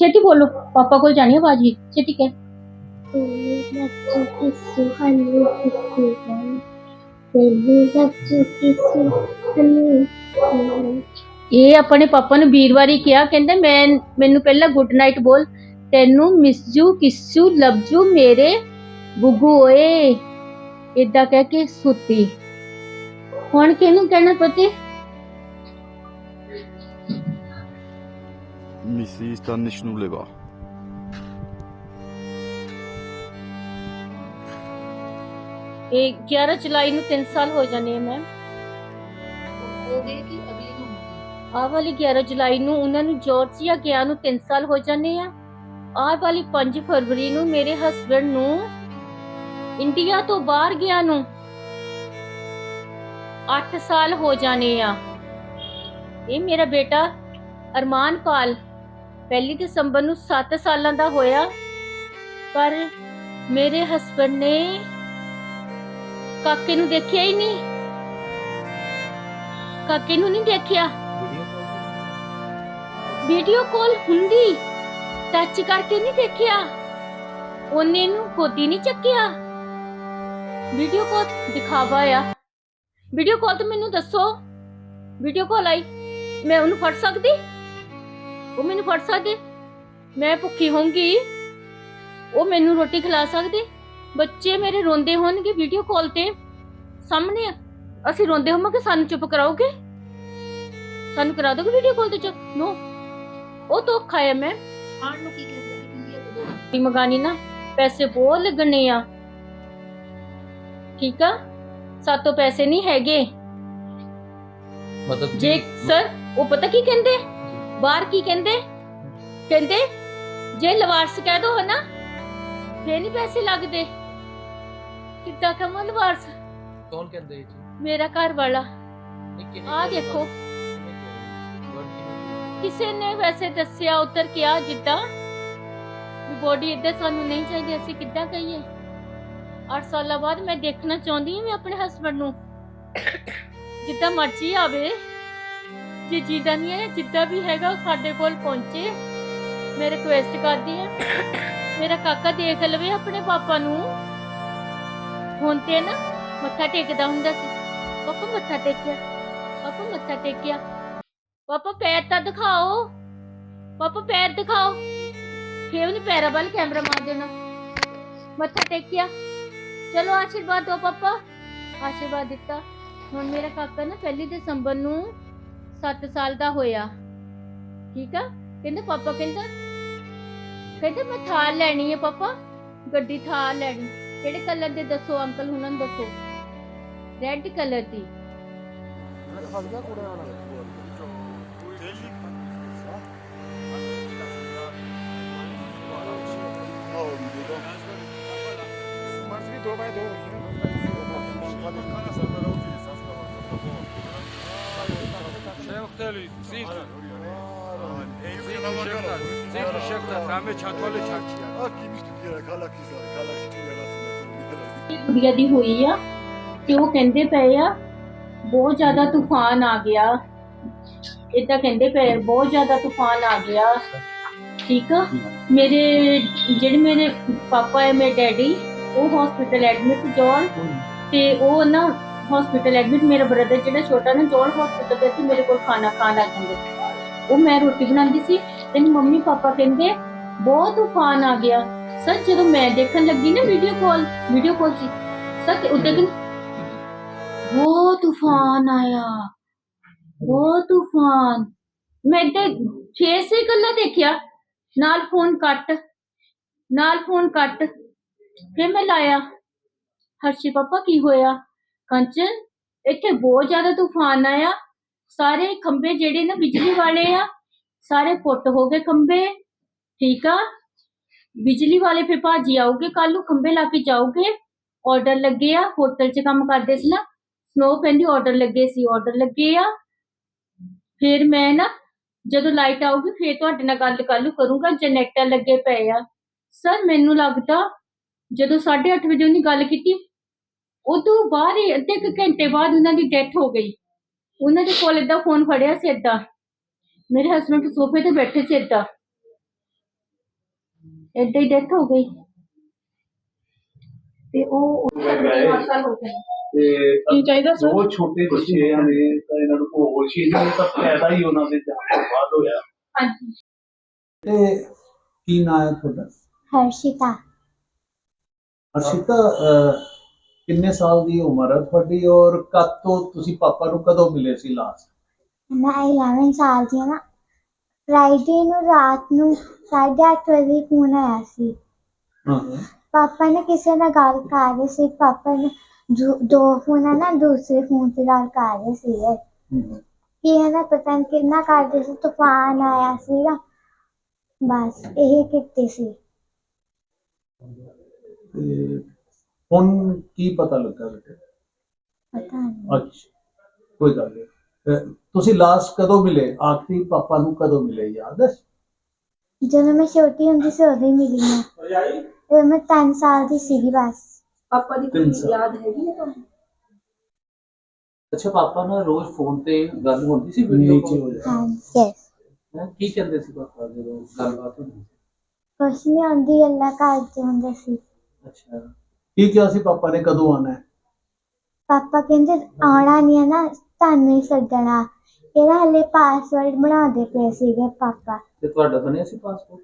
ਛੇਤੀ ਬੋਲੋ, ਪਾਪਾ ਕੋਲ ਜਾਣੀ ਹੈ ਬਾਜੀ ਛੇਤੀ ਕਹਿ। ਬੱਚੇ ਕੀ ਸੁਹਾਨੀ ਕਿੱਥੇ ਗਏ ਤੇਰੇ ਬੱਚੇ ਕੀ ਸੁਹਾਨੀ ਇਹ ਆਪਣੇ ਪਾਪਾ ਨੂੰ ਵੀਰਵਾਰੀ ਕਿਹਾ, ਕਹਿੰਦੇ ਮੈਂ, ਮੈਨੂੰ ਪਹਿਲਾਂ ਗੁੱਡ ਨਾਈਟ ਬੋਲ, ਤੈਨੂੰ ਮਿਸਜੂ ਕਿਸੂ ਲਵ ਮੇਰੇ ਗੁੱਗੂ ਓਏ ਇਦਾਂ ਕਹਿ ਕੇ ਸੁੱਤੀ। ਹੁਣ ਕਿਹਨੂੰ ਕਹਿਣਾ ਪਤੀ? Missy ist dann nicht nullbar. ਇਹ 11 ਜੁਲਾਈ ਨੂੰ 3 ਸਾਲ ਹੋ ਜਾਣੇ ਆ ਮੈਮ ਹੋ ਗਏ ਕਿ ਅਗਲੇ ਨੂੰ ਹੋਣਗੇ? ਆਹ ਵਾਲੀ 11 ਜੁਲਾਈ ਨੂੰ ਉਹਨਾਂ ਨੂੰ ਜਾਰਜੀਆ ਗਿਆ ਨੂੰ 3 ਸਾਲ ਹੋ ਜਾਣੇ ਆ ਆਹ ਵਾਲੀ 5 ਫਰਵਰੀ ਨੂੰ ਮੇਰੇ ਹਸਬੰਡ ਨੂੰ ਇੰਡੀਆ ਤੋਂ ਬਾਹਰ ਗਿਆ ਨੂੰ 8 ਸਾਲ ਹੋ ਜਾਣੇ ਆ ਇਹ ਮੇਰਾ ਬੇਟਾ ਅਰਮਾਨ ਪਾਲ. ਪਹਿਲੀ ਦਸੰਬਰ ਨੂੰ 7 ਸਾਲਾਂ ਦਾ ਹੋਇਆ, ਪਰ ਮੇਰੇ ਹਸਬੰਡ ਨੇ ਕਾਕੇ ਨੂੰ ਦੇਖਿਆ ਹੀ ਨਹੀਂ। ਕਾਕੇ ਨੂੰ ਨਹੀਂ ਦੇਖਿਆ। ਵੀਡੀਓ ਕਾਲ ਹੁੰਦੀ ਟੱਚ ਕਰਕੇ ਨਹੀਂ ਦੇਖਿਆ। ਉਹਨੇ ਨੂੰ ਗੋਦੀ ਨਹੀਂ ਚੱਕਿਆ। ਵੀਡੀਓ ਕਾਲ ਦਿਖਾਵਾ ਆ। ਵੀਡੀਓ ਕਾਲ ਤੇ ਮੈਨੂੰ ਦੱਸੋ। ਵੀਡੀਓ ਕਾਲ ਆਈ, ਮੈਂ ਉਹਨੂੰ ਫੜ ਸਕਦੀ? ਉਹ ਮੈਨੂੰ ਫੜ ਸਕਦੇ? ਮੈਂ ਭੁੱਖੀ ਹੋਊਂਗੀ। ਉਹ ਮੈਨੂੰ ਰੋਟੀ ਖਿਲਾ ਸਕਦੇ? ਬੱਚੇ ਮੇਰੇ ਰੋਂਦੇ ਹੋਣਗੇ ਵੀਡੀਓ ਕਾਲ ਤੇ। ਸਾਹਮਣੇ ਅਸੀਂ ਰੋਂਦੇ ਹੋਵਾਂਗੇ ਸਾਨੂੰ ਚੁੱਪ ਕਰਾਓਗੇ? ਸਾਨੂੰ ਕਰਾ ਦੋਗੇ ਵੀਡੀਓ ਕਾਲ ਤੇ ਚੁੱਪ? ਨੋ ਉਹ ਧੋਖਾ ਹੈ ਮੈਂ। ਖਾਣ ਨੂੰ ਕੀ ਕਹਿੰਦੇ ਤੋਂ ਮੰਗਾਣੀ ਨਾ ਪੈਸੇ ਬਹੁਤ ਲੱਗਣੇ ਆ। ਠੀਕ ਆ? ਸਾਤੋਂ ਪੈਸੇ ਨਹੀਂ ਹੈਗੇ। ਮਤਲਬ ਜੇ ਸਰ ਉਹ ਪਤਾ ਕੀ ਕਹਿੰਦੇ? ਬਾਹਰ ਕੀ ਕਹਿੰਦੇ? ਕਹਿੰਦੇ ਜੇ ਲਵਾਰਸ ਕਹਿ ਦੋ ਹਨਾ ਫੇਰ ਨਹੀਂ ਪੈਸੇ ਲੱਗਦੇ। ਕਿੱਦਾਂ ਕਮਾਂ ਲਵਾਰਸ। ਕੌਣ ਕਹਿੰਦੇ ਇਹ ਚੀਜ਼? ਮੇਰਾ ਘਰ ਵਾਲਾ। ਆਹ ਕਿਹਾ ਦੇਖੋ। ਕਿਸੇ ਨੇ ਵੈਸੇ ਦੱਸਿਆ ਉੱਤਰ ਕਿਹਾ ਜਿੱਦਾਂ ਵੀ ਬੋਡੀ ਇੱਦਾਂ ਸਾਨੂੰ ਨਹੀਂ ਚਾਹੀਦੀ ਅਸੀਂ ਕਿੱਦਾਂ ਕਹੀਏ? 8 ਸਾਲਾਂ ਬਾਅਦ ਮੈਂ ਦੇਖਣਾ ਚਾਹੁੰਦੀ ਹਾਂ ਵੀ ਆਪਣੇ ਹਸਬੰਡ ਨੂੰ ਜਿੱਦਾਂ ਮਰਜ਼ੀ ਆਵੇ। ਜੇ ਜੀਦਾ ਨਹੀਂ ਹੈ ਜਿੱਦਾਂ ਵੀ ਹੈਗਾ, ਉਹ ਸਾਡੇ ਕੋਲ ਪਹੁੰਚੇ। ਮੈਂ ਰਿਕੁਐਸਟ ਕਰਦੀ ਹਾਂ ਮੇਰਾ ਕਾਕਾ ਦੇਖ ਲਵੇ ਆਪਣੇ ਪਾਪਾ ਨੂੰ। ਹੁਣ ਤੇ ਨਾ ਮੱਥਾ ਟੇਕਦਾ ਹੁੰਦਾ ਸੀ। ਪਾਪਾ ਮੱਥਾ ਟੇਕਿਆ। ਪਾਪਾ ਮੱਥਾ ਟੇਕਿਆ। ਪਾਪਾ ਪੈਰ ਤਾਂ ਦਿਖਾਓ। ਪਾਪਾ ਪੈਰ ਦਿਖਾਓ। ਫੇਰ ਉਹਨੇ ਪੈਰਾਂ ਵੱਲ ਕੈਮਰਾ ਮਾਰ ਦੇਣਾ। ਮੱਥਾ ਟੇਕਿਆ। ਚਲੋ ਆਸ਼ੀਰਵਾਦ ਦਿਓ ਪਾਪਾ। ਆਸ਼ੀਰਵਾਦ ਦਿੱਤਾ। ਹੁਣ ਮੇਰਾ ਕਾਕਾ ਨਾ ਪਹਿਲੀ ਦਸੰਬਰ ਨੂੰ 7 ਸਾਲ ਦਾ ਹੋਇਆ। ਠੀਕ ਆ? ਕਹਿੰਦਾ, ਪਾਪਾ ਕਹਿੰਦਾ ਕਹਿੰਦਾ ਮੈਂ ਥਾਰ ਲੈਣੀ ਹੈ ਪਾਪਾ। ਗੱਡੀ ਥਾਰ ਲੈਣੀ। ਕਿਹੜੇ ਕਲਰ ਦੇ ਦੱਸੋ ਅੰਕਲ, ਹੁਣਾਂ ਨੂੰ ਦੱਸੋ। ਰੈੱਡ ਕਲਰ ਦੀ। ਕੁੜੀਆਂ ਦੀ ਹੋਈ ਆ ਤੇ ਉਹ ਕਹਿੰਦੇ ਪਏ ਆ ਬਹੁਤ ਜ਼ਿਆਦਾ ਤੂਫਾਨ ਆ ਗਿਆ ਇਦਾਂ ਕਹਿੰਦੇ ਪਏ ਬਹੁਤ ਜ਼ਿਆਦਾ ਤੂਫਾਨ ਆ ਗਿਆ ਠੀਕ ਮੇਰੇ ਜਿਹੜੇ ਮੇਰੇ ਪਾਪਾ ਹੈ ਮੇਰੇ ਡੈਡੀ ਉਹ ਹਸਪੀਟਲ ਐਡਮਿਟ ਜੋਨ ਤੇ ਉਹ ਨਾ ਹਸਪੀਟਲ ਐਡਮਿਟ ਮੇਰਾ ਬ੍ਰਦਰ ਜਿਹੜਾ ਛੋਟਾ ਨਾ ਜੋਨ ਹਸਪੀਟਲ ਦੇ ਸੀ ਮੇਰੇ ਕੋਲ ਖਾਣਾ ਖਾਣ ਆ ਜਾਂਦੇ ਉਹ ਮੈਂ ਰੋਟੀ ਬਣਾਉਂਦੀ ਸੀ ਤੇ ਮੰਮੀ ਪਾਪਾ ਕਹਿੰਦੇ ਬਹੁਤ ਤੂਫਾਨ ਆ ਗਿਆ ਸਰ ਜਦੋਂ ਮੈਂ ਦੇਖਣ ਲੱਗੀ ਨਾ ਵੀਡੀਓ ਕਾਲ ਵੀਡੀਓ ਕਾਲ ਸੀ ਸਰ ਤੇ ਉੱਤੇ ਕਿ ਬਹੁਤ ਤੂਫਾਨ ਆਇਆ ਬਹੁਤ ਤੂਫਾਨ ਮੈਂ ਤੇ ਫੇਸ ਹੀ ਇਕੱਲਾ ਦੇਖਿਆ ਨਾਲ ਫੋਨ ਕੱਟ ਨਾਲ ਫੋਨ ਕੱਟ ਫਿਰ ਮੈਂ ਲਾਇਆ ਹਰਸ਼ੀ ਪਾਪਾ ਕੀ ਹੋਇਆ ਕੰਚਨ ਇੱਥੇ ਬਹੁਤ ਜ਼ਿਆਦਾ ਤੂਫਾਨ ਆਇਆ। ਸਾਰੇ ਖੰਭੇ ਜਿਹੜੇ ਨਾ ਬਿਜਲੀ ਵਾਲੇ ਆ, ਸਾਰੇ ਪੁੱਟ ਹੋ ਗਏ ਖੰਭੇ। ਠੀਕ ਆ? ਬਿਜਲੀ ਵਾਲੇ ਫਿਰ ਭਾਜੀ ਆਉਗੇ ਕੱਲ ਨੂੰ ਖੰਭੇ ਲਾ ਕੇ ਜਾਓਗੇ। ਆਰਡਰ ਲੱਗੇ ਆ, ਹੋਟਲ 'ਚ ਕੰਮ ਕਰਦੇ ਸੀ ਨਾ। ਸਨੋ ਪੈਂਦੀ ਆਰਡਰ ਲੱਗੇ ਸੀ ਆਰਡਰ ਲੱਗੇ ਆ। ਫਿਰ ਮੈਂ ਨਾ, ਜਦੋਂ ਲਾਈਟ ਆਊਗੀ, ਫਿਰ ਤੁਹਾਡੇ ਨਾਲ ਗੱਲ ਕੱਲ ਕਰੂੰਗਾ, ਜਨਰੇਟਰ ਲੱਗੇ ਪਏ ਆ। ਸਰ ਮੈਨੂੰ ਲੱਗਦਾ ਜਦੋਂ 8:30 ਵਜੇ ਉਹਨੇ ਗੱਲ ਕੀਤੀ ਉਦੋਂ ਬਾਅਦ ਹੀ ਅੱਧੇ ਕੁ ਘੰਟੇ ਬਾਅਦ ਉਹਨਾਂ ਦੀ ਡੈਥ ਹੋ ਗਈ। ਉਹਨਾਂ ਦੇ ਕੋਲ ਏਦਾਂ ਫੋਨ ਫੜਿਆ ਸੀ ਏਦਾਂ। ਮੇਰੇ ਹਸਬੰਡ ਸੋਫੇ ਤੇ ਬੈਠੇ ਸੀ ਏਦਾਂ। ਹੀ ਡੈਥ ਹੋ ਗਈ। ਤੇ ਉਹ ਹਰ ਸਾਲ ਹੋ ਗਏ। ਤੇ ਕੀ ਚਾਹੀਦਾ ਸਰ? ਦੋ ਛੋਟੇ ਬੱਚੇ ਨੇ ਤਾਂ ਇਹਨਾਂ ਨੂੰ ਹੋਸ਼ ਹੀ ਨਹੀਂ ਤਾਂ ਪੈਦਾ ਹੀ ਉਹਨਾਂ ਦੇ ਜਾਣ ਤੋਂ ਬਾਅਦ ਹੋਇਆ। ਹਾਂਜੀ। ਤੇ ਕੀ ਨਾਂ ਹੈ ਤੁਹਾਡਾ? ਹਰਸ਼ਿਤਾ। ਅਰਸ਼ਿਤਾ ਅਹ, ਕਿੰਨੇ ਸਾਲ ਦੀ ਉਮਰ ਹੈ ਤੁਹਾਡੀ ਔਰ ਕਦ ਤੋਂ ਤੁਸੀਂ ਪਾਪਾ ਨੂੰ ਕਦੋਂ ਮਿਲੇ ਸੀ ਲਾਸਟ ਮੈਂ 11 ਸਾਲ ਦੀ ਹਾਂ ਨਾ। ਫਰਾਈਡੇ ਨੂੰ ਰਾਤ ਨੂੰ 8:30 ਵਜੇ ਫੋਨ ਆਇਆ ਸੀ। ਹਾਂ। ਪਾਪਾ ਨੇ ਕਿਸੇ ਨਾਲ ਗੱਲ ਕਰ ਰਹੇ ਸੀ। ਪਾਪਾ ਨੇ ਦੋ- ਦੋ ਫੋਨ ਆ ਨਾ ਦੂਸਰੇ ਫੋਨ ਤੇ ਗੱਲ ਕਰ ਰਹੇ ਸੀ। ਕਿ ਹੈ ਨਾ ਪਤਾ ਨਹੀਂ ਕਿੰਨਾ ਕਰਦੇ ਸੀ। ਤੂਫਾਨ ਆਇਆ ਸੀਗਾ। ਬਸ ਇਹ ਕਿਤੇ ਸੀ। ਤੇ ਹੁਣ ਕੀ ਪਤਾ ਲੱਗਾ ਬੇਟੇ ਪਤਾ ਨਹੀਂ। ਅੱਛਾ ਕੋਈ ਗੱਲ ਨਹੀਂ। ਅਹ, ਤੁਸੀਂ ਲਾਸਟ ਕਦੋਂ ਮਿਲੇ? ਆਖਰੀ ਪਾਪਾ ਨੂੰ ਕਦੋਂ ਮਿਲੇ ਯਾਦ ਹੈ? ਜਦੋਂ ਮੈਂ ਛੋਟੀ ਹੁੰਦੀ ਸੀ ਉਦੋਂ ਹੀ ਮਿਲੀ ਮੈਂ। ਉਦੋਂ ਮੈਂ 3 ਸਾਲ ਦੀ ਸੀਗੀ ਬਸ। ਪਾਪਾ ਦੀ ਤਿੰਨ ਕੋਈ ਸਾਲ। ਯਾਦ ਹੈਗੀ ਹੈ ਤੁਹਾਨੂੰ? ਅੱਛਾ ਪਾਪਾ ਨਾਲ ਰੋਜ਼ ਫੋਨ ਤੇ ਗੱਲ ਹੁੰਦੀ ਸੀ ਵੀਡੀਓ ਨੀਚੇ ਹੋ ਜਾ ਹਾਂ ਯੈਸ ਕੀ ਕਹਿੰਦੇ ਸੀ ਪਾਪਾ ਜਦੋਂ ਗੱਲਬਾਤ ਹੁੰਦੀ ਸੀ? ਕੁਛ ਨਹੀਂ ਆਉਂਦੀ ਅੱਲਾ ਕਰਦੇ ਹੁੰਦੇ ਸੀ। ਅੱਛਾ। ਕੀ ਕਿਹਾ ਸੀ ਪਾਪਾ ਨੇ ਕਦੋਂ ਆਣਾ ਹੈ? ਪਾਪਾ ਕਹਿੰਦੇ ਆਉਣਾ ਨਹੀਂ ਹੈ ਨਾ ਤੁਹਾਨੂੰ ਹੀ ਸੱਦਣਾ। ਇਹਦਾ ਹਲੇ ਪਾਸਵਰਡ ਬਣਾਉਂਦੇ ਪਏ ਸੀਗੇ ਪਾਪਾ। ਤੇ ਤੁਹਾਡਾ ਬਣਿਆ ਸੀ ਪਾਸਪੋਰਟ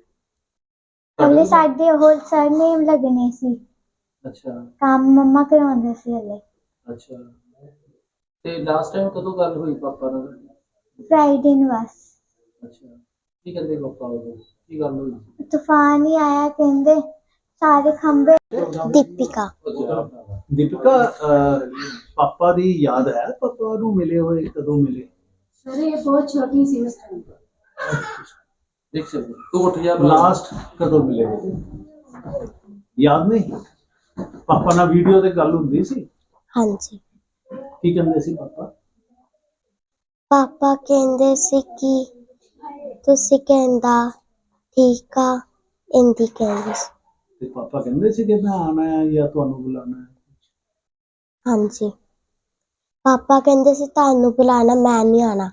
ਹਲੇ ਸਾਡੇ ਉਹ ਸਰਨੇਮ ਲੱਗਣੇ ਸੀ। ਅੱਛਾ। ਕੰਮ ਮੰਮਾ ਕਰਾਉਂਦੇ ਸੀ ਹਲੇ। ਅੱਛਾ। ਤੇ ਲਾਸਟ ਟਾਈਮ ਕਦੋਂ ਗੱਲ ਹੋਈ ਪਾਪਾ ਨਾਲ? ਫਰਾਈਡੇ ਨੂੰ ਬਸ। ਅੱਛਾ। ਕੀ ਕਹਿੰਦੇ ਪਾਪਾ ਉਦੋਂ? ਕੀ ਗੱਲ ਹੋਈ? ਸੀ ਤੂਫਾਨ ਹੀ ਆਇਆ ਕਹਿੰਦੇ ਸਾਰੇ ਖੰਭੇ। ਦੀਪਿਕਾ। ਦੀਪਿਕਾ ਅਹ, ਪਾਪਾ ਦੀ ਯਾਦ ਹੈ? ਪਾਪਾ ਨੂੰ ਮਿਲੇ ਹੋਏ ਕਦੋਂ ਮਿਲੇ? ਸਰ ਇਹ ਬਹੁਤ ਛੋਟੀ ਸੀ ਉਸ ਟਾਈਮ ਦੇਖ ਸਕਦੇ ਤੂੰ ਉੱਠ ਜਾ ਲਾਸਟ ਕਦੋਂ ਮਿਲੇ ਯਾਦ ਨਹੀਂ? ਪਾਪਾ ਨਾਲ ਵੀਡੀਓ ਤੇ ਗੱਲ ਹੁੰਦੀ ਸੀ? ਹਾਂਜੀ। ਕੀ ਕਹਿੰਦੇ ਸੀ ਪਾਪਾ? ਪਾਪਾ ਕਹਿੰਦੇ ਸੀ ਕਿ ਤੁਸੀਂ ਕਹਿੰਦਾ ਠੀਕ ਆ। ਇੰਦੀ ਕਹਿੰਦੇ ਸੀ। ਤੇ ਪਾਪਾ ਕਹਿੰਦੇ ਸੀ ਕਿ ਮੈਂ ਆਣਾ ਹੈ ਜਾਂ ਤੁਹਾਨੂੰ ਬੁਲਾਣਾ ਹੈ ਹਾਂਜੀ ਪਾਪਾ ਕਹਿੰਦੇ ਸੀ ਤੁਹਾਨੂੰ ਬੁਲਾਣਾ ਮੈਂ ਨਹੀਂ ਆਣਾ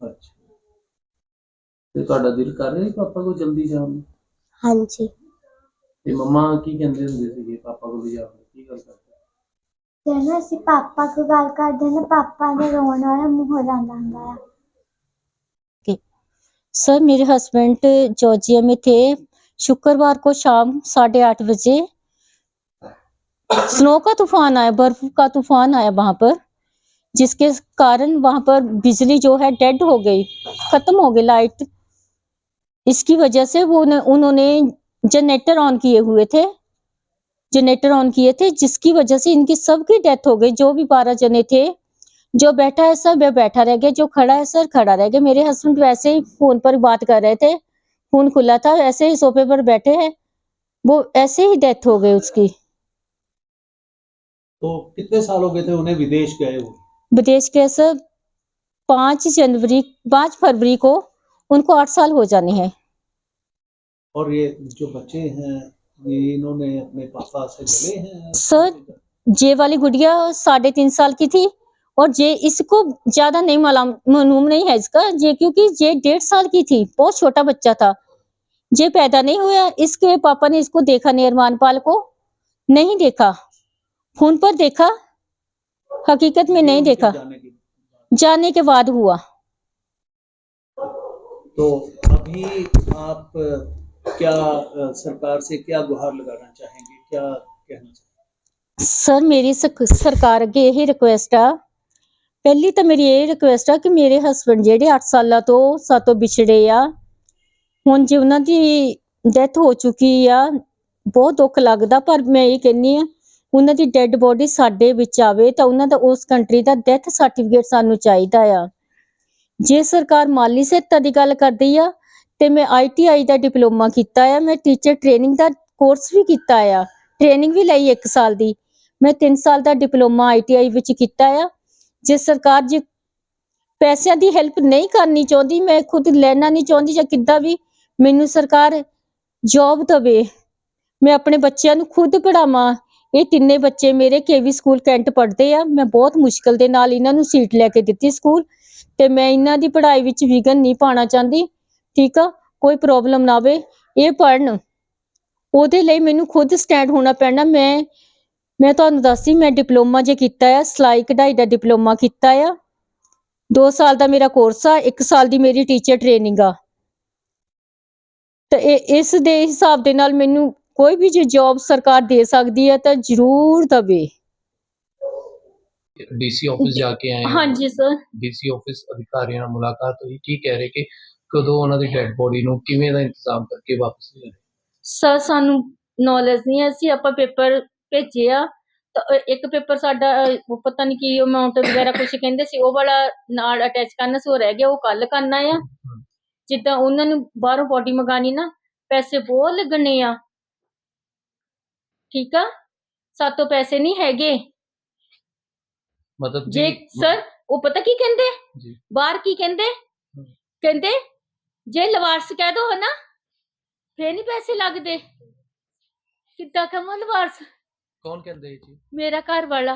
ਅੱਛਾ ਤੇ ਤੁਹਾਡਾ ਦਿਲ ਕਰ ਰਿਹਾ ਸੀ ਪਾਪਾ ਕੋਲ ਜਲਦੀ ਜਾਣ ਨੂੰ ਹਾਂਜੀ ਤੇ ਮੰਮਾ ਕੀ ਕਹਿੰਦੇ ਹੁੰਦੇ ਸੀਗੇ ਪਾਪਾ ਕੋਲ ਜਾਣ ਨੂੰ ਕੀ ਗੱਲ ਕਰਦੇ ਜਦੋਂ ਅਸੀਂ ਪਾਪਾ ਕੋਲ ਗੱਲ ਕਰਦੇ ਨਾ ਪਾਪਾ ਨੇ ਰੋਣ ਵਾਲਾ ਮੂੰਹ ਹੋ ਜਾਂਦਾ ਹੁੰਦਾ ਆ सर मेरे हस्बैंड जॉर्जिया में थे शुक्रवार को शाम साढ़े आठ बजे। स्नो का तूफ़ान आया, बर्फ़ का तूफ़ान आया वहाँ पर, जिसके कारण वहाँ पर बिजली जो है डेड हो गई, खत्म हो गई लाइट। इसकी वजह से वो उन्होंने जनरेटर ऑन किए हुए थे, जनरेटर ऑन किए थे, जिसकी वजह से इनकी सबकी डेथ हो गई, जो भी बारह जने थे, जो बैठा है सर वह बैठा रह गया जो खड़ा है सर खड़ा रह गया मेरे हस्बैंड वैसे ही फ़ोन पर बात कर रहे थे फ़ोन खुला था ऐसे ही सोफे पर बैठे हैं। वो ऐसे ही डेथ हो गई उसकी। तो कितने साल हो गए थे? उन्हें विदेश गए हुए विदेश के सर पाँच जनवरी पाँच फरवरी को उनको आठ साल हो जाने हैं। और ये जो बच्चे हैं ये इन्होंने अपने पापा से मिले हैं? सर जे वाली गुड़िया साढ़े तीन साल की थी। और जे इसको ज़्यादा नहीं मालूम मालूम नहीं है इसका ये क्योंकि ये डेढ़ साल की थी बहुत छोटा बच्चा था। जे पैदा नहीं हुआ इसके पापा ने इसको देखा निर्माण पाल को नहीं देखा। फ़ोन पर देखा हकीकत में नहीं देखा। जाने के बाद हुआ। तो अभी आप क्या सरकार से क्या गुहार लगाना चाहेंगे? क्या कहना चाहेंगे? सर मेरी सरकार अगे यही रिक्वेस्ट है ਪਹਿਲੀ ਤਾਂ ਮੇਰੀ ਇਹ ਰਿਕੁਐਸਟ ਆ ਕਿ ਮੇਰੇ ਹਸਬੰਡ ਜਿਹੜੇ 8 ਸਾਲਾਂ ਤੋਂ ਸਾਤੋਂ ਵਿਛੜੇ ਆ, ਹੁਣ ਜੇ ਉਹਨਾਂ ਦੀ ਡੈਥ ਹੋ ਚੁੱਕੀ ਆ, ਬਹੁਤ ਦੁੱਖ ਲੱਗਦਾ, ਪਰ ਮੈਂ ਇਹ ਕਹਿੰਨੀ ਆ ਉਹਨਾਂ ਦੀ ਡੈੱਡ ਬੋਡੀ ਸਾਡੇ ਵਿੱਚ ਆਵੇ ਤਾਂ ਉਹਨਾਂ ਦਾ ਉਸ ਕੰਟਰੀ ਦਾ ਡੈਥ ਸਰਟੀਫਿਕੇਟ ਸਾਨੂੰ ਚਾਹੀਦਾ ਆ। ਜੇ ਸਰਕਾਰ ਮਾਲੀ ਸਹਾਇਤਾ ਦੀ ਗੱਲ ਕਰਦੀ ਆ, ਤੇ ਮੈਂ ਆਈਟੀਆਈ ਦਾ ਡਿਪਲੋਮਾ ਕੀਤਾ ਆ, ਮੈਂ ਟੀਚਰ ਟ੍ਰੇਨਿੰਗ ਦਾ ਕੋਰਸ ਵੀ ਕੀਤਾ ਆ ਟ੍ਰੇਨਿੰਗ ਵੀ ਲਈ 1 ਸਾਲ ਦੀ। ਮੈਂ 3 ਸਾਲ ਦਾ ਡਿਪਲੋਮਾ ਆਈਟੀਆਈ ਵਿੱਚ ਕੀਤਾ ਆ ਜੇ ਸਰਕਾਰ ਜੇ ਪੈਸਿਆਂ ਦੀ ਹੈਲਪ ਨਹੀਂ ਕਰਨੀ ਚਾਹੁੰਦੀ, ਮੈਂ ਖੁਦ ਲੈਣਾ ਨਹੀਂ ਚਾਹੁੰਦੀ ਜਾਂ ਕਿੱਦਾਂ ਵੀ ਮੈਨੂੰ ਸਰਕਾਰ ਜੌਬ ਦੇਵੇ, ਮੈਂ ਆਪਣੇ ਬੱਚਿਆਂ ਨੂੰ ਖੁਦ ਪੜਾਵਾਂ ਇਹ ਤਿੰਨੇ ਬੱਚੇ ਮੇਰੇ ਕੇਵੀ ਸਕੂਲ ਕੈਂਟ ਪੜ੍ਹਦੇ ਆ, ਮੈਂ ਬਹੁਤ ਮੁਸ਼ਕਲ ਦੇ ਨਾਲ ਇਹਨਾਂ ਨੂੰ ਸੀਟ ਲੈ ਕੇ ਦਿੱਤੀ ਸਕੂਲ ਤੇ ਮੈਂ ਇਹਨਾਂ ਦੀ ਪੜ੍ਹਾਈ ਵਿੱਚ ਵਿਘਨ ਨਹੀਂ ਪਾਣਾ ਚਾਹੁੰਦੀ। ਠੀਕ ਆ, ਕੋਈ ਪ੍ਰੋਬਲਮ ਨਾ ਆਵੇ। ਇਹ ਪੜ੍ਹਨ, ਉਹਦੇ ਲਈ ਮੈਨੂੰ ਖੁਦ ਸਟੈਂਡ ਹੋਣਾ ਪੈਣਾ, ਮੈਂ ਮੈਂ ਤੁਹਾਨੂੰ ਦੱਸੀ ਮੈਂ ਡਿਪਲੋਮਾ ਜੇ ਕੀਤਾ ਆ ਸਿਲਾਈ ਕਢਾਈ ਦਾ ਡਿਪਲੋਮਾ ਕੀਤਾ ਆ। 2 ਸਾਲ ਦਾ ਮੇਰਾ ਕੋਰਸ ਆ 1 ਸਾਲ ਦੀ ਮੇਰੀ ਟੀਚਰ ਟ੍ਰੇਨਿੰਗ ਆ। ਤੇ ਇਸ ਦੇ ਹਿਸਾਬ ਦੇ ਨਾਲ ਮੈਨੂੰ ਕੋਈ ਵੀ ਜੇ ਜੌਬ ਸਰਕਾਰ ਦੇ ਸਕਦੀ ਹੈ ਤਾਂ ਜ਼ਰੂਰ ਦਵੇ। ਡੀਸੀ ਆਫਿਸ ਜਾ ਕੇ ਆਏ ਹਾਂਜੀ ਸਰ ਡੀਸੀ ਆਫਿਸ ਅਧਿਕਾਰੀਆਂ ਨਾਲ ਮੁਲਾਕਾਤ ਹੋਈ। ਕੀ ਕਹਿ ਰਹੇ ਕਿ ਕਦੋਂ ਉਹਨਾਂ ਦੀ ਡੈੱਡ ਬੋਡੀ ਨੂੰ ਕਿਵੇਂ ਦਾ ਇੰਤਜ਼ਾਮ ਕਰਕੇ ਵਾਪਸ ਲੈ ਸਰ ਸਾਨੂੰ ਨੌਲੇਜ ਨਹੀਂ ਹੈ। ਅਸੀਂ ਆਪਾਂ ਪੇਪਰ ਭੇਜਿਆ ਤਾਂ ਇੱਕ ਪੇਪਰ ਸਾਡਾ ਪਤਾ ਨਹੀਂ ਕੀ ਅਮਾਉਂਟ ਵਗੈਰਾ ਕੁਝ ਕਹਿੰਦੇ ਸੀ ਉਹ ਵਾਲਾ ਨਾਲ ਅਟੈਚ ਕਰਨਾ ਸੀ ਉਹ ਰਹਿ ਗਿਆ ਉਹ ਕੱਲ ਕਰਨਾ ਆ। ਜਿੱਦਾਂ ਉਹਨਾਂ ਨੂੰ ਬਾਹਰੋਂ ਬੋਡੀ ਮੰਗਾਣੀ ਨਾ ਪੈਸੇ ਬਹੁਤ ਲੱਗਣੇ ਆ। ਠੀਕ ਆ? ਸਾਤੋਂ ਪੈਸੇ ਨਹੀਂ ਹੈਗੇ। ਮਦਦ ਜੇ ਸਰ ਉਹ ਪਤਾ ਕੀ ਕਹਿੰਦੇ? ਜੀ। ਬਾਹਰ ਕੀ ਕਹਿੰਦੇ? ਕਹਿੰਦੇ ਜੇ ਲਵਾਰਸ ਕਹਿ ਦੋ ਨਾ ਫੇਰ ਨਹੀਂ ਪੈਸੇ ਲੱਗਦੇ। ਕਿੱਦਾਂ ਕਹਾਂ ਲਵਾਰਸ? ਕੌਣ ਕਹਿੰਦੇ ਇਹ ਜੀ ਮੇਰਾ ਘਰ ਵਾਲਾ।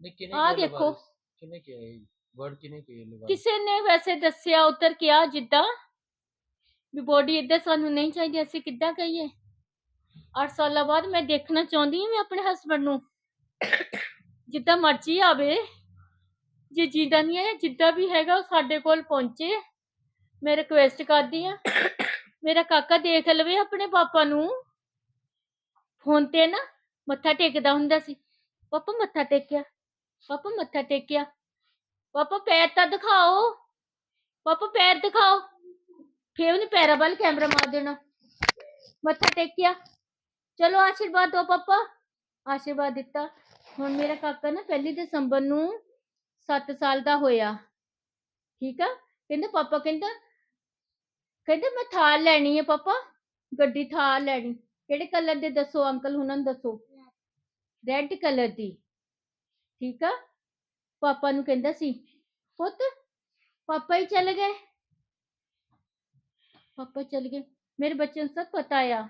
ਨਹੀਂ ਕਿਨੇ ਆਹ ਦੇਖੋ। ਕਿਨੇ ਕਿਹਾ ਇਹ? ਵਰਡ ਕਿਨੇ ਕਿਹਾ ਲਵਾਰਿਸ? ਕਿਸੇ ਨੇ ਵੈਸੇ ਦੱਸਿਆ ਉੱਤਰ ਕਿਹਾ ਜਿੱਦਾਂ ਵੀ ਬੋਡੀ ਇੱਧਰ ਸਾਨੂੰ ਨਹੀਂ ਚਾਹੀਦੀ ਅਸੀਂ ਕਿੱਦਾਂ ਕਹੀਏ? 8 ਸਾਲਾਂ ਬਾਅਦ ਮੈਂ ਦੇਖਣਾ ਚਾਹੁੰਦੀ ਹਾਂ ਮੈਂ ਆਪਣੇ ਹਸਬੰਡ ਨੂੰ ਜਿੱਦਾਂ ਮਰਜ਼ੀ ਆਵੇ ਜੇ ਜਿੱਦਾਂ ਨਹੀਂ ਹੈ ਜਿੱਦਾਂ ਵੀ ਹੈਗਾ ਉਹ ਸਾਡੇ ਕੋਲ ਪਹੁੰਚੇ। ਮੈਂ ਰਿਕੁਐਸਟ ਕਰਦੀ ਆ ਮੇਰਾ ਕਾਕਾ ਦੇਖ ਲਵੇ ਆਪਣੇ ਪਾਪਾ ਨੂੰ। ਫੋਨ ਤੇ ਨਾ ਮੱਥਾ ਟੇਕਦਾ ਹੁੰਦਾ ਸੀ। ਪਾਪਾ ਮੱਥਾ ਟੇਕਿਆ, ਪਾਪਾ ਮੱਥਾ ਟੇਕਿਆ। ਪਾਪਾ ਪੈਰ ਤਾਂ ਦਿਖਾਓ, ਪਾਪਾ ਪੈਰ ਦਿਖਾਓ। ਫੇਰ ਉਹਨੇ ਪੈਰਾਂ ਵੱਲ ਕੈਮਰਾ ਮਾਰ ਦੇਣਾ। ਮੱਥਾ ਟੇਕਿਆ। ਚਲੋ ਆਸ਼ੀਰਵਾਦ ਦਿਓ ਪਾਪਾ। ਆਸ਼ੀਰਵਾਦ ਦਿੱਤਾ। ਹੁਣ ਮੇਰਾ ਕਾਕਾ ਨਾ ਪਹਿਲੀ ਦਸੰਬਰ ਨੂੰ 7 ਸਾਲ ਦਾ ਹੋਇਆ। ਠੀਕ ਆ? ਕਹਿੰਦਾ, ਪਾਪਾ ਕਹਿੰਦਾ ਕਹਿੰਦਾ ਮੈਂ ਥਾਰ ਲੈਣੀ ਹੈ ਪਾਪਾ। ਗੱਡੀ ਥਾਰ ਲੈਣੀ। ਕਿਹੜੇ ਕਲਰ ਦੇ ਦੱਸੋ? ਅੰਕਲ ਹੁਣਾਂ ਨੂੰ ਦੱਸੋ। ਰੈੱਡ ਕਲਰ ਦੀ। ਠੀਕ ਆ? ਪਾਪਾ ਨੂੰ ਕਹਿੰਦਾ ਸੀ ਪੁੱਤ ਪਾਪਾ ਹੀ ਚਲੇ ਗਏ। ਪਾਪਾ ਚਲੇ ਗਏ। ਮੇਰੇ ਬੱਚੇ ਨੂੰ ਸਭ ਪਤਾ ਆ।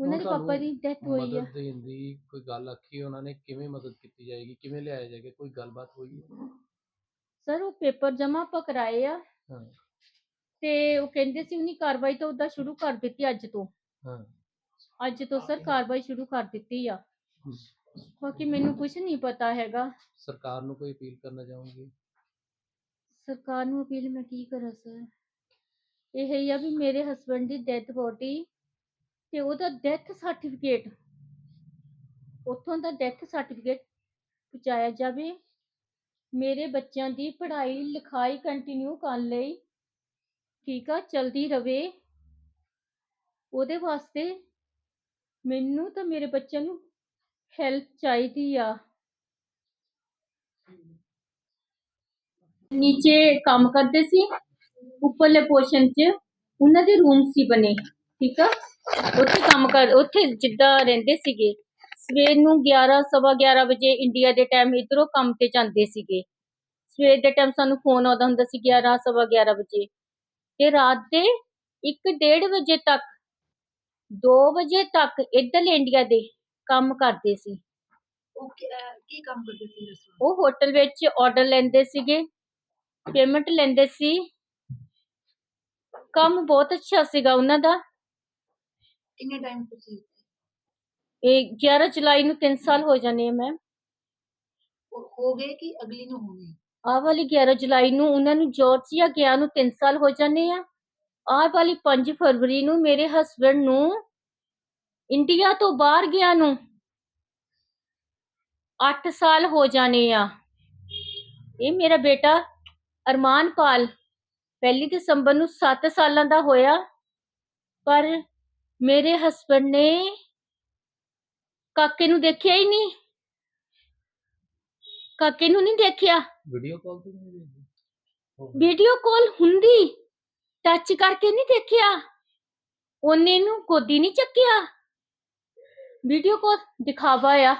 ਉਹਨਾਂ ਦੇ ਪਾਪਾ ਦੀ ਡੈਥ ਹੋਈ ਆ। ਮਦਦ ਦੇਣ ਦੀ ਕੋਈ ਗੱਲ ਆਖੀ ਉਹਨਾਂ ਨੇ ਕਿਵੇਂ ਮਦਦ ਕੀਤੀ ਜਾਏਗੀ? ਕਿਵੇਂ ਲਿਆਇਆ ਜਾਏਗਾ? ਕੋਈ ਗੱਲਬਾਤ ਹੋਈ ਹੈ? ਸਰ ਉਹ ਪੇਪਰ ਜਮਾ ਆਪਾਂ ਕਰਾਏ ਆ। ਹਾਂ। ਤੇ ਉਹ ਕਹਿੰਦੇ ਸੀ ਉਹਨੀ ਕਾਰਵਾਈ ਤਾਂ ਉਦਾਂ ਸ਼ੁਰੂ ਕਰ ਦਿੱਤੀ ਅੱਜ ਤੋਂ। ਹਾਂ। ਅੱਜ ਤੋਂ ਸਰ ਕਾਰਵਾਈ ਸ਼ੁਰੂ ਕਰ ਦਿੱਤੀ ਆ। ਬਾਕੀ ਮੈਨੂੰ ਕੁਝ ਨਹੀਂ ਪਤਾ ਹੈਗਾ। ਸਰਕਾਰ ਨੂੰ ਕੋਈ ਅਪੀਲ ਕਰਨਾ ਚਾਹੋਗੇ? ਸਰਕਾਰ ਨੂੰ ਅਪੀਲ ਮੈਂ ਕੀ ਕਰਾਂ ਸਰ? ਇਹ ਹੀ ਆ ਵੀ ਮੇਰੇ ਹਸਬੰਡ ਦੀ ਡੈਥ ਬੋਡੀ ਤੇ ਉਹਦਾ ਡੈਥ ਸਰਟੀਫਿਕੇਟ ਉੱਥੋਂ ਦਾ ਡੈਥ ਸਰਟੀਫਿਕੇਟ ਪਹੁੰਚਾਇਆ ਜਾਵੇ। ਮੇਰੇ ਬੱਚਿਆਂ ਦੀ ਪੜ੍ਹਾਈ ਲਿਖਾਈ ਕੰਟੀਨਿਊ ਕਰਨ ਲਈ ਠੀਕ ਆ ਚਲਦੀ ਰਵੇ। ਉਹਦੇ ਵਾਸਤੇ ਮੈਨੂੰ ਤਾਂ ਮੇਰੇ ਬੱਚਿਆਂ ਨੂੰ ਹੈਲਪ ਚਾਹੀਦੀ ਆ। ਨੀਚੇ ਕੰਮ ਕਰਦੇ ਸੀ ਉੱਪਰਲੇ ਪੋਰਸ਼ਨ 'ਚ ਉਹਨਾਂ ਦੇ ਰੂਮ ਸੀ ਬਣੇ ਠੀਕ ਆ? ਉੱਥੇ ਕੰਮ ਕਰ ਉੱਥੇ ਜਿੱਦਾਂ ਰਹਿੰਦੇ ਸੀਗੇ। ਸਵੇਰ ਨੂੰ 11 ਸਵਾ 11 ਵਜੇ ਇੰਡੀਆ ਦੇ ਟਾਈਮ ਇਧਰੋਂ ਕੰਮ ਤੇ ਜਾਂਦੇ ਸੀਗੇ। ਸਵੇਰ ਦੇ ਟਾਈਮ ਸਾਨੂੰ ਫੋਨ ਆਉਂਦਾ ਹੁੰਦਾ ਸੀ 11 ਸਵਾ 11 ਵਜੇ। ਤੇ ਰਾਤ ਦੇ 1:30 ਵਜੇ ਤੱਕ 2 ਵਜੇ ਤੱਕ ਇੱਧਰਲੇ ਇੰਡੀਆ ਦੇ ਕੰਮ ਕਰਦੇ ਸੀ। ਉਹ ਕੀ ਅਹ ਕੀ ਕੰਮ ਕਰਦੇ ਸੀ ਰੈਸਟੋਰੈਂਟ ਉਹ ਹੋਟਲ ਵਿੱਚ ਆਰਡਰ ਲੈਂਦੇ ਸੀਗੇ ਪੇਮੈਂਟ ਲੈਂਦੇ ਸੀ। ਕੰਮ ਬਹੁਤ ਅੱਛਾ ਸੀਗਾ ਉਹਨਾਂ ਦਾ। ਕਿੰਨੇ ਟਾਈਮ ਤੁਸੀਂ ਇਹ 11 ਜੁਲਾਈ ਨੂੰ 3 ਸਾਲ ਹੋ ਜਾਣੇ ਆ ਮੈਮ ਹੋ ਗਏ ਕਿ ਅਗਲੀ ਨੂੰ ਹੋਣੀ ਆਹ ਵਾਲੀ 11 ਜੁਲਾਈ ਨੂੰ ਉਹਨਾਂ ਨੂੰ ਜਾਰਜੀਆ ਗਿਆ ਨੂੰ 3 ਸਾਲ ਹੋ ਜਾਣੇ ਆ। ਆਹ ਵਾਲੀ 5 ਫਰਵਰੀ ਨੂੰ ਮੇਰੇ ਹਸਬੰਡ ਨੂੰ ਇੰਡੀਆ ਤੋਂ ਬਾਹਰ ਗਿਆ ਨੂੰ 8 ਸਾਲ ਹੋ ਜਾਣੇ ਆ। ਇਹ ਮੇਰਾ ਬੇਟਾ ਅਰਮਾਨਪਾਲ ਪਹਿਲੀ ਦਸੰਬਰ ਨੂੰ 7 ਸਾਲਾਂ ਦਾ ਹੋਇਆ ਪਰ ਮੇਰੇ ਹਸਬੰਡ ਨੇ ਕਾਕੇ ਨੂੰ ਦੇਖਿਆ ਹੀ ਨਹੀਂ। ਕਾਕੇ ਨੂੰ ਨਹੀਂ ਦੇਖਿਆ। ਵੀਡੀਓ ਕਾਲ ਤੇ ਨਹੀਂ ਦੇਖਦੇ? ਵੀਡੀਓ ਕਾਲ ਹੁੰਦੀ ਟੱਚ ਕਰਕੇ ਨਹੀਂ ਦੇਖਿਆ। ਉਹਨੇ ਨੂੰ ਗੋਦੀ ਨਹੀਂ ਚੱਕਿਆ। ਵੀਡੀਓ ਕਾਲ ਦਿਖਾਵਾ ਆ।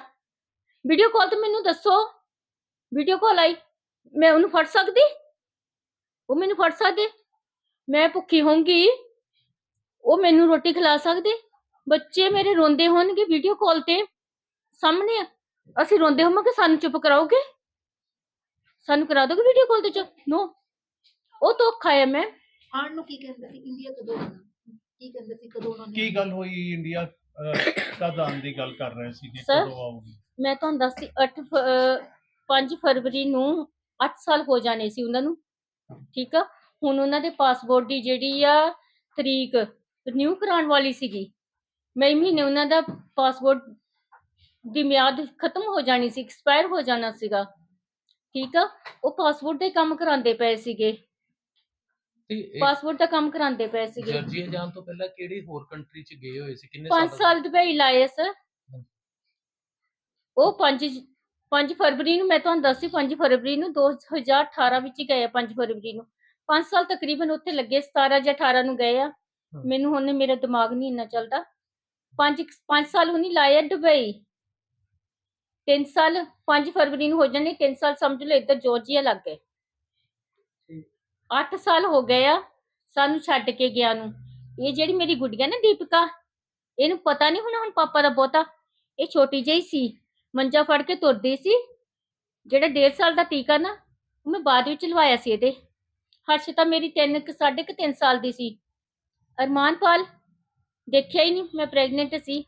ਵੀਡੀਓ ਕਾਲ ਤੇ ਮੈਨੂੰ ਦੱਸੋ। ਵੀਡੀਓ ਕਾਲ ਆਈ। ਮੈਂ ਉਹਨੂੰ ਫੜ ਸਕਦੀ? ਉਹ ਮੈਨੂੰ ਫੜ ਸਕਦੇ? ਮੈਂ ਭੁੱਖੀ ਹੋਊਂਗੀ। ਉਹ ਮੈਨੂੰ ਰੋਟੀ ਖਿਲਾ ਸਕਦੇ? ਬੱਚੇ ਮੇਰੇ ਰੋਂਦੇ ਹੋਣਗੇ ਵੀਡੀਓ ਕਾਲ ਤੇ। ਸਾਹਮਣੇ ਅਸੀਂ ਰੋਂਦੇ ਹੋਵਾਂਗੇ ਸਾਨੂੰ ਚੁੱਪ ਕਰਾਓਗੇ? ਸਾਨੂੰ ਕਰਾ ਦੋਗੇ ਵੀਡੀਓ ਕਾਲ ਤੇ ਚੁੱਪ? ਨੋ। ਉਹ ਧੋਖਾ ਹੈ ਮੈਂ। ਆਉਣ ਨੂੰ ਕੀ ਕਹਿੰਦੇ ਸੀ? ਇੰਡੀਆ ਕਦੋਂ ਆਉਣਾ? ਕੀ ਕਹਿੰਦੇ ਸੀ? ਕਦੋਂ ਉਹਨਾਂ ਨੇ ਕੀ ਗੱਲ ਹੋਈ ਇੰਡੀਆ ਕਦ ਆਉਣ ਦੀ ਗੱਲ ਕਰ ਰਹੇ ਸੀ ਕਿ Sir? ਕਦੋਂ ਆਉਗੀ ਮੈਂ ਤੁਹਾਨੂੰ ਦੱਸਦੀ 8 5 ਫਰਵਰੀ ਨੂੰ 8 ਸਾਲ ਹੋ ਜਾਣੇ ਸੀ ਉਹਨਾਂ ਨੂੰ ਠੀਕ ਆ? ਹੁਣ ਉਹਨਾਂ ਦੇ ਪਾਸਪੋਰਟ ਦੀ ਜਿਹੜੀ ਆ ਤਰੀਕ ਰਿਨਿਊ ਕਰਾਉਣ ਵਾਲੀ ਸੀਗੀ ਮਈ ਮਹੀਨੇ ਉਹਨਾਂ ਦਾ ਪਾਸਪੋਰਟ ਦੀ ਮਿਆਦ ਖਤਮ ਹੋ ਜਾਣੀ ਸੀ ਐਕਸਪਾਇਰ ਹੋ ਜਾਣਾ ਸੀਗਾ ਠੀਕ ਆ? ਉਹ ਪਾਸਪੋਰਟ ਦੇ ਕੰਮ ਕਰਾਉਂਦੇ ਪਏ ਸੀਗੇ। ਤੇ ਇਹ ਪਾਸਪੋਰਟ ਦਾ ਕੰਮ ਕਰਾਉਂਦੇ ਪਏ ਸੀਗੇ। ਜਰਜੀਆ ਜਾਣ ਤੋਂ ਪਹਿਲਾਂ ਕਿਹੜੀ ਹੋਰ ਕੰਟਰੀ 'ਚ ਗਏ ਹੋਏ ਸੀ? ਕਿੰਨੇ 5 ਸਾਲ ਦੁਬਈ ਲਾਏ ਸਰ। ਉਹ 5 5 ਫਰਵਰੀ ਨੂੰ ਮੈਂ ਤੁਹਾਨੂੰ ਦੱਸੀ 5 ਫਰਵਰੀ ਨੂੰ 2018 ਵਿੱਚ ਹੀ ਗਏ ਆ 5 ਫਰਵਰੀ ਨੂੰ। 5 ਸਾਲ ਤਕਰੀਬਨ ਉੱਥੇ ਲੱਗੇ 17 ਜਾਂ 18 ਨੂੰ ਗਏ ਆ। ਮੈਨੂੰ ਹੁਣ ਮੇਰਾ ਦਿਮਾਗ ਨਹੀਂ ਇੰਨਾ ਚੱਲਦਾ। 5 5 ਸਾਲ ਉਹਨੇ ਲਾਏ ਆ ਦੁਬਈ। 3 ਸਾਲ 5 ਫਰਵਰੀ ਨੂੰ ਹੋ ਜਾਣੇ 3 ਸਾਲ ਸਮਝ ਲਓ ਇੱਧਰ ਜਾਰਜੀਆ ਲੱਗ ਗਏ। 8 ਸਾਲ ਹੋ ਗਏ ਆ ਸਾਨੂੰ ਛੱਡ ਕੇ ਗਿਆ ਨੂੰ। ਇਹ ਜਿਹੜੀ ਮੇਰੀ ਗੁੱਡੀਆ ਨਾ ਦੀਪਿਕਾ, ਇਹਨੂੰ ਪਤਾ ਨਹੀਂ ਹੁਣ ਹੁਣ ਪਾਪਾ ਦਾ ਬਹੁਤਾ। ਇਹ ਛੋਟੀ ਜਿਹੀ ਸੀ, ਮੰਜਾ ਫੜ ਕੇ ਤੁਰਦੀ ਸੀ। ਜਿਹੜਾ 1.5 ਸਾਲ ਦਾ ਟੀਕਾ ਨਾ, ਉਹ ਮੈਂ ਬਾਅਦ ਵਿੱਚ ਲਵਾਇਆ ਸੀ ਇਹਦੇ। ਹਰਸ਼ਿਤਾ ਮੇਰੀ 3 ਸਾਢੇ ਕੁ 3 ਸਾਲ ਦੀ ਸੀ। ਅਰਮਾਨਪਾਲ, ਦੇਖਿਆ ਹੀ ਨਹੀਂ ਮੈਂ ਪ੍ਰੈਗਨੈਂਟ ਸੀ।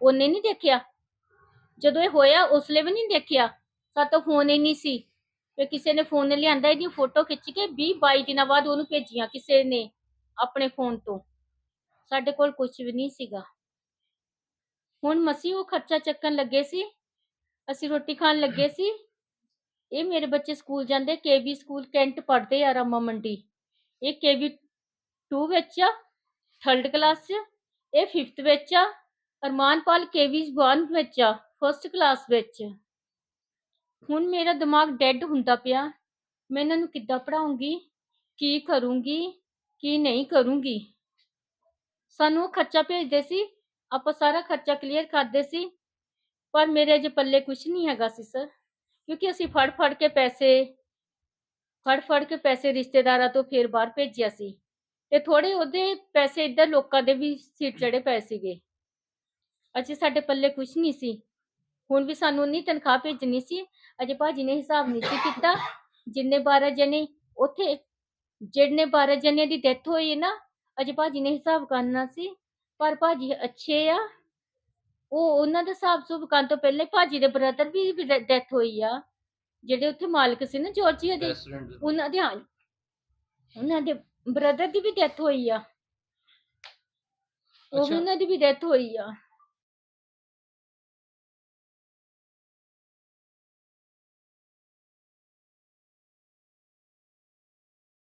ਉਹਨੇ ਨਹੀਂ ਦੇਖਿਆ। ਜਦੋਂ ਇਹ ਹੋਇਆ, ਉਸ ਲਈ ਵੀ ਨਹੀਂ ਦੇਖਿਆ। ਸਾਤੋਂ ਫੋਨ ਹੀ ਨਹੀਂ ਸੀ। ਤੇ ਕਿਸੇ ਨੇ ਫੋਨ ਨੇ ਲਿਆਂਦਾ, ਇਹਦੀ ਫੋਟੋ ਖਿੱਚ ਕੇ 20 22 ਦਿਨਾਂ ਬਾਅਦ ਉਹਨੂੰ ਭੇਜੀਆਂ ਕਿਸੇ ਨੇ ਆਪਣੇ ਫੋਨ ਤੋਂ। ਸਾਡੇ ਕੋਲ ਕੁਝ ਵੀ ਨਹੀਂ ਸੀਗਾ। ਹੁਣ ਮਸੀ ਉਹ ਖਰਚਾ ਚੱਕਣ ਲੱਗੇ ਸੀ। ਅਸੀਂ ਰੋਟੀ ਖਾਣ ਲੱਗੇ ਸੀ। ਇਹ ਮੇਰੇ ਬੱਚੇ ਸਕੂਲ ਜਾਂਦੇ ਕੇਵੀ ਸਕੂਲ ਕੈਂਟ ਪੜ੍ਹਦੇ ਆ ਰਾਮਾ ਮੰਡੀ। ਇਹ ਕੇਵੀ 2 ਵਿੱਚ ਆ ਥਰਡ ਕਲਾਸ 'ਚ ਇਹ 5th ਵਿੱਚ ਆ, ਅਰਮਾਨਪਾਲ ਕੇਵੀ 1 ਵਿੱਚ ਆ ਫਸਟ ਕਲਾਸ ਵਿੱਚ। ਹੁਣ ਮੇਰਾ ਦਿਮਾਗ ਡੈੱਡ ਹੁੰਦਾ ਪਿਆ। ਮੈਂ ਇਹਨਾਂ ਨੂੰ ਕਿੱਦਾਂ ਪੜਾਉਂਗੀ ਕੀ ਕਰੂੰਗੀ? ਕੀ ਨਹੀਂ ਕਰੂੰਗੀ? ਸਾਨੂੰ ਉਹ ਖਰਚਾ ਭੇਜਦੇ ਸੀ। ਆਪਾਂ ਸਾਰਾ ਖਰਚਾ ਕਲੀਅਰ ਕਰਦੇ ਸੀ। ਪਰ ਮੇਰੇ ਅਜੇ ਪੱਲੇ ਕੁਝ ਨਹੀਂ ਹੈਗਾ ਸੀ ਸਰ ਕਿਉਂਕਿ ਅਸੀਂ ਫੜ ਫੜ ਕੇ ਪੈਸੇ, ਫੜ ਫੜ ਕੇ ਪੈਸੇ ਰਿਸ਼ਤੇਦਾਰਾਂ ਤੋਂ ਫਿਰ ਬਾਹਰ ਭੇਜਿਆ ਸੀ। ਤੇ ਥੋੜੇ ਉਹਦੇ ਪੈਸੇ ਇੱਧਰ ਲੋਕਾਂ ਦੇ ਵੀ ਸਿਰ ਚੜੇ ਪਏ ਸੀਗੇ। ਅਜੇ ਸਾਡੇ ਪੱਲੇ ਕੁਝ ਨਹੀਂ ਸੀ। ਹੁਣ ਵੀ ਸਾਨੂੰ ਨਹੀਂ ਤਨਖਾਹ ਭੇਜਣੀ ਸੀ। ਅਜੇ ਭਾਜੀ ਨੇ ਹਿਸਾਬ ਨਹੀਂ ਸੀ ਕੀਤਾ। ਜਿੰਨੇ 12 ਜਣੇ ਉੱਥੇ ਜਿਹਨੇ 12 ਜਣਿਆਂ ਦੀ ਡੈਥ ਹੋਈ ਹੈ ਨਾ ਅਜੇ ਭਾਜੀ ਨੇ ਹਿਸਾਬ ਕਰਨਾ ਸੀ। ਪਰ ਭਾਜੀ ਅੱਛੇ ਆ। ਉਹ ਉਹਨਾਂ ਦਾ ਹਿਸਾਬ ਸੁਭ ਕਰਨ ਤੋਂ ਪਹਿਲੇ ਭਾਜੀ ਦੇ ਬ੍ਰਦਰ ਵੀ ਡੈਥ ਹੋਈ ਆ। ਜਿਹੜੇ ਉੱਥੇ ਮਾਲਕ ਸੀ ਨਾ ਜਾਰਜੀਆ ਦੇ ਉਹਨਾਂ ਦੇ ਹਾਂ ਉਹਨਾਂ ਦੇ ਬ੍ਰਦਰ ਦੀ ਵੀ ਡੈਥ ਹੋਈ ਆ। ਉਹ। ਉਹਨਾਂ ਦੀ ਵੀ ਡੈਥ ਹੋਈ ਆ।